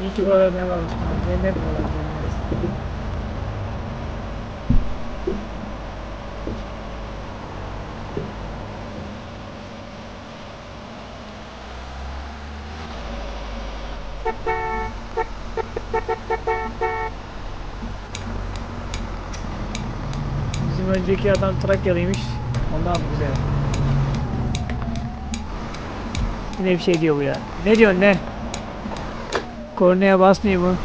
İyi ki burada ne mi olan cennet. Bizim önceki adam Trakyalıymış. Ondan güzel. Yine bir şey diyor bu ya. Ne diyorsun ne? Kornaya basmıyor mu?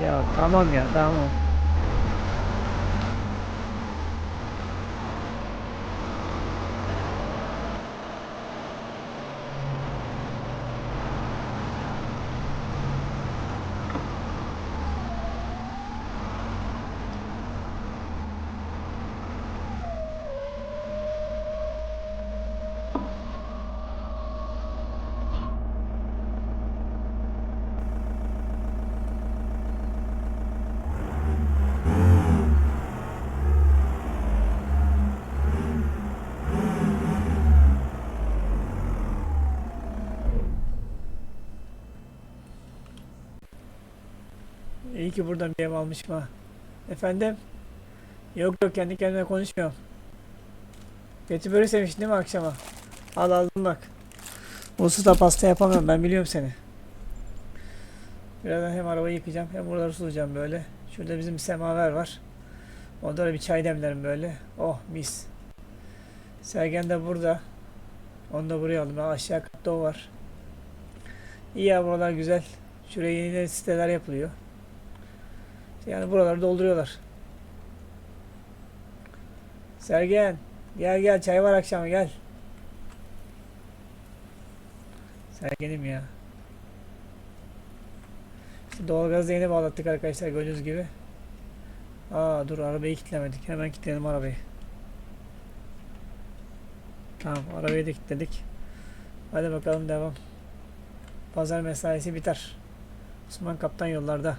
Ya tamam ya tamam. İyi ki buradan bir ev almışım ha. Efendim? Yok yok kendi kendime konuşmuyorum. Kötü börek sevmiştin değil mi akşama? Al aldım bak. Da pasta yapamıyorum ben biliyorum seni. Birazdan hem arabayı yıkayacağım hem buraları sulayacağım böyle. Şurada bizim semaver var. Onda da bir çay demlerim böyle. Oh mis. Sergen de burada. Onu da buraya aldım. Aşağı katta o var. İyi ya buralar güzel. Şuraya yeni siteler yapılıyor. Yani buraları dolduruyorlar. Sergen gel gel çay var akşama gel. Sergenim ya. İşte doğalgazı yeni bağlattık arkadaşlar gördüğünüz gibi. Aa dur arabayı kilitlemedik. Hemen kilitleyelim arabayı. Tamam arabayı da kilitledik. Hadi bakalım devam. Pazar mesaisi biter. Osman Kaptan yollarda.